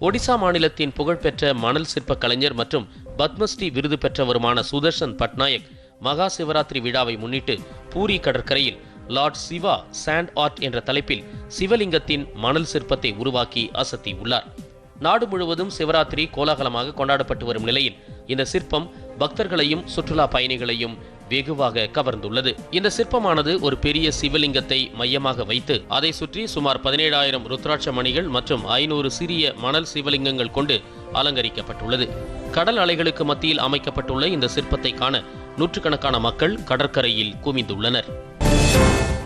ஒடிசா மாநிலத்தின் புகழ்பெற்ற மணல் சிற்ப கலைஞர் மற்றும் பத்மஸ்ரீ விருது பெற்றவருமான சுதர்ஷன் பட்நாயக் மகா சிவராத்திரி விழாவை முன்னிட்டு பூரி கடற்கரையில் லார்ட் சிவா சாண்ட் ஆர்ட் என்ற தலைப்பில் சிவலிங்கத்தின் மணல் சிற்பத்தை உருவாக்கி அசத்தியுள்ளார். நாடு முழுவதும் சிவராத்திரி கோலாகலமாக கொண்டாடப்பட்டு வரும் நிலையில் இந்த சிற்பம் பக்தர்களையும் சுற்றுலா பயணிகளையும் வெகுவாக கவர்ந்துள்ளது. இந்த சிற்பமானது ஒரு பெரிய சிவலிங்கத்தை மையமாக வைத்து அதை சுற்றி சுமார் பதினேழாயிரம் ருத்ராட்ச மணிகள் மற்றும் ஐநூறு சிறிய மணல் சிவலிங்கங்கள் கொண்டு அலங்கரிக்கப்பட்டுள்ளது. கடல் அலைகளுக்கு மத்தியில் அமைக்கப்பட்டுள்ள இந்த சிற்பத்தை காண நூற்றுக்கணக்கான மக்கள் கடற்கரையில் குவிந்துள்ளனர்.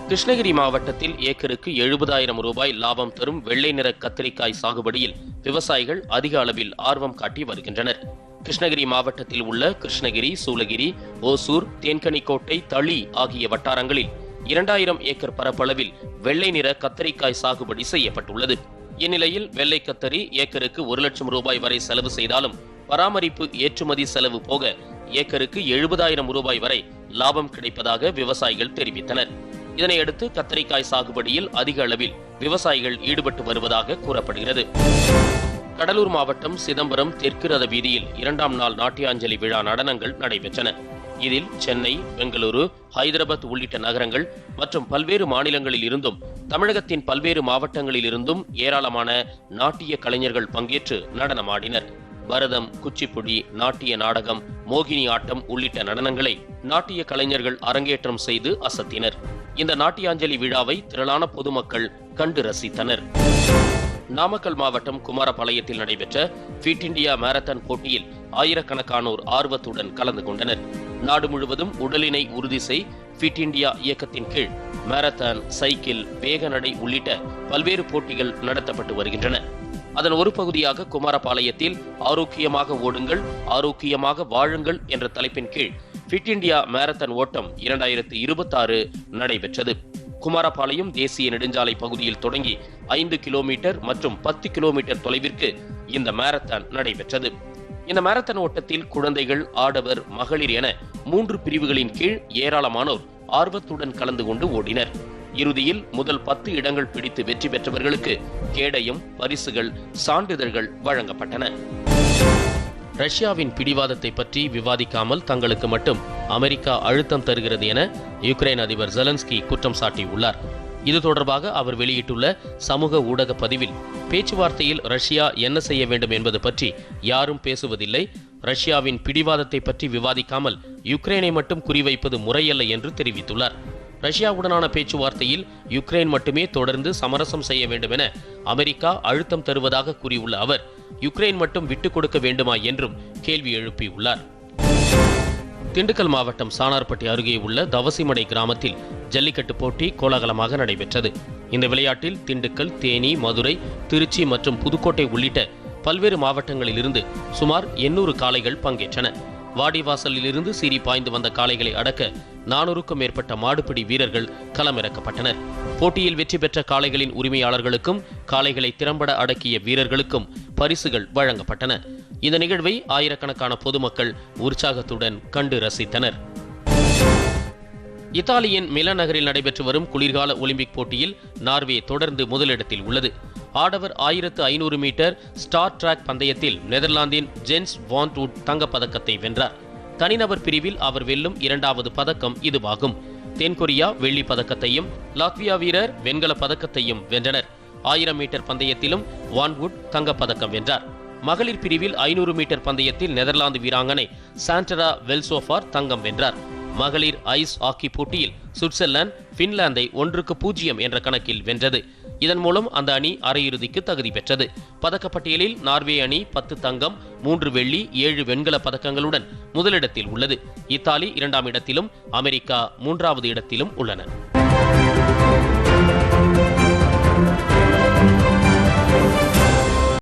கிருஷ்ணகிரி மாவட்டத்தில் ஏக்கருக்கு எழுபதாயிரம் ரூபாய் லாபம் தரும் வெள்ளை நிற கத்திரிக்காய் சாகுபடியில் விவசாயிகள் அதிக அளவில் ஆர்வம் காட்டி வருகின்றனர். கிருஷ்ணகிரி மாவட்டத்தில் உள்ள கிருஷ்ணகிரி சூலகிரி ஓசூர் தேன்கனிக்கோட்டை தளி ஆகிய வட்டாரங்களில் இரண்டாயிரம் ஏக்கர் பரப்பளவில் வெள்ளை நிற கத்தரிக்காய் சாகுபடி செய்யப்பட்டுள்ளது. இந்நிலையில் வெள்ளை கத்தரி ஏக்கருக்கு ஒரு லட்சம் ரூபாய் வரை செலவு செய்தாலும் பராமரிப்பு ஏற்றுமதி செலவு போக ஏக்கருக்கு எழுபதாயிரம் ரூபாய் வரை லாபம் கிடைப்பதாக விவசாயிகள் தெரிவித்தனர். இதனையடுத்து கத்தரிக்காய் சாகுபடியில் அதிக அளவில் விவசாயிகள் ஈடுபட்டு வருவதாக கூறப்படுகிறது. கடலூர் மாவட்டம் சிதம்பரம் தெற்கு ரத வீதியில் இரண்டாம் நாள் நாட்டியாஞ்சலி விழா நடனங்கள் நடைபெற்றன. இதில் சென்னை பெங்களூரு ஹைதராபாத் உள்ளிட்ட நகரங்கள் மற்றும் பல்வேறு மாநிலங்களில் இருந்தும் தமிழகத்தின் பல்வேறு மாவட்டங்களில் இருந்தும் ஏராளமான நாட்டிய கலைஞர்கள் பங்கேற்று நடனமாடினர். பரதம் குச்சிப்புடி நாட்டிய நாடகம் மோகினி ஆட்டம் உள்ளிட்ட நடனங்களை நாட்டிய கலைஞர்கள் அரங்கேற்றம் செய்து அசத்தினர். இந்த நாட்டியாஞ்சலி விழாவை திரளான பொதுமக்கள் கண்டு ரசித்தனர். நாமக்கல் மாவட்டம் குமாரபாளையத்தில் நடைபெற்ற ஃபிட் இந்தியா மாரத்தான் போட்டியில் ஆயிரக்கணக்கானோர் ஆர்வத்துடன் கலந்து கொண்டனர். நாடு முழுவதும் உடலினை உறுதி செய் ஃபிட் இந்தியா இயக்கத்தின் கீழ் மாரத்தான் சைக்கிள் வேக நடை உள்ளிட்ட பல்வேறு போட்டிகள் நடத்தப்பட்டு வருகின்றன. அதன் ஒரு பகுதியாக குமாரபாளையத்தில் ஆரோக்கியமாக ஓடுங்கள் ஆரோக்கியமாக வாழுங்கள் என்ற தலைப்பின் கீழ் ஃபிட் இந்தியா மாரத்தான் ஓட்டம் இரண்டாயிரத்து இருபத்தாறு நடைபெற்றது. குமாரபாளையம் தேசிய நெடுஞ்சாலை பகுதியில் தொடங்கி ஐந்து கிலோமீட்டர் மற்றும் பத்து கிலோமீட்டர் தொலைவிற்கு இந்த மாரத்தான் நடைபெற்றது. இந்த மாரத்தான் ஓட்டத்தில் குழந்தைகள் ஆடவர் மகளிர் என மூன்று பிரிவுகளின் கீழ் ஏராளமானோர் ஆர்வத்துடன் கலந்து கொண்டு ஓடினர். இறுதியில் முதல் பத்து இடங்கள் பிடித்து வெற்றி பெற்றவர்களுக்கு கேடயம் பரிசுகள் சான்றிதழ்கள் வழங்கப்பட்டன. ரஷ்யாவின் பிடிவாதத்தை பற்றி விவாதிக்காமல் தங்களுக்கு மட்டும் அமெரிக்கா அழுத்தம் தருகிறது என யுக்ரைன் அதிபர் ஜெலன்ஸ்கி குற்றம் சாட்டியுள்ளார். இது தொடர்பாக அவர் வெளியிட்டுள்ள சமூக ஊடக பதிவில் பேச்சுவார்த்தையில் ரஷ்யா என்ன செய்ய வேண்டும் என்பது பற்றி யாரும் பேசுவதில்லை ரஷ்யாவின் பிடிவாதத்தை பற்றி விவாதிக்காமல் யுக்ரைனை மட்டும் குறிவைப்பது முறையல்ல என்று தெரிவித்துள்ளார். ரஷ்யாவுடனான பேச்சுவார்த்தையில் யுக்ரைன் மட்டுமே தொடர்ந்து சமரசம் செய்ய வேண்டும் என அமெரிக்கா அழுத்தம் தருவதாக கூறியுள்ள அவர் யுக்ரைன் மட்டும் விட்டுக் கொடுக்க வேண்டுமா? என்றும் கேள்வி எழுப்பியுள்ளார். திண்டுக்கல் மாவட்டம் சானார்பட்டி அருகே உள்ள தவசிமடை கிராமத்தில் ஜல்லிக்கட்டு போட்டி கோலாகலமாக நடைபெற்றது. இந்த விளையாட்டில் திண்டுக்கல் தேனி மதுரை திருச்சி மற்றும் புதுக்கோட்டை உள்ளிட்ட பல்வேறு மாவட்டங்களிலிருந்து சுமார் எண்ணூறு காளைகள் பங்கேற்றன. வாடிவாசலில் இருந்து சீறி பாய்ந்து வந்த காளைகளை அடக்க நானூறுக்கும் மேற்பட்ட மாடுபிடி வீரர்கள் களமிறக்கப்பட்டனர். போட்டியில் வெற்றி பெற்ற காளைகளின் உரிமையாளர்களுக்கும் காளைகளை திறம்பட அடக்கிய வீரர்களுக்கும் பரிசுகள் வழங்கப்பட்டன. இந்த நிகழ்வை ஆயிரக்கணக்கான பொதுமக்கள் உற்சாகத்துடன் கண்டு ரசித்தனர். இத்தாலியின் மில நகரில் நடைபெற்று வரும் குளிர்கால ஒலிம்பிக் போட்டியில் நார்வே தொடர்ந்து முதலிடத்தில் உள்ளது. ஆடவர் ஆயிரத்து ஐநூறு மீட்டர் ஸ்டார் டிராக் பந்தயத்தில் நெதர்லாந்தின் ஜென்ஸ் வான்ட்வுட் தங்கப்பதக்கத்தை வென்றார். தனிநபர் பிரிவில் அவர் வெல்லும் இரண்டாவது பதக்கம் இதுவாகும். தென்கொரியா வெள்ளி பதக்கத்தையும் லாத்வியா வீரர் வெண்கல பதக்கத்தையும் வென்றனர். ஆயிரம் மீட்டர் பந்தயத்திலும் வான்வுட் தங்கப்பதக்கம் வென்றார். மகளிர் பிரிவில் ஐநூறு மீட்டர் பந்தயத்தில் நெதர்லாந்து வீராங்கனை சாண்டரா வெல்சோஃபார் தங்கம் வென்றார். மகளிர் ஐஸ் ஹாக்கி போட்டியில் சுவிட்சர்லாந்து பின்லாந்தை ஒன்றுக்கு பூஜ்ஜியம் என்ற கணக்கில் வென்றது. இதன் மூலம் அந்த அணி அரையிறுதிக்கு தகுதி பெற்றது. பதக்கப்பட்டியலில் நார்வே அணி பத்து தங்கம் மூன்று வெள்ளி ஏழு வெண்கல பதக்கங்களுடன் முதலிடத்தில் உள்ளது. இத்தாலி இரண்டாம் இடத்திலும் அமெரிக்கா மூன்றாவது இடத்திலும் உள்ளன.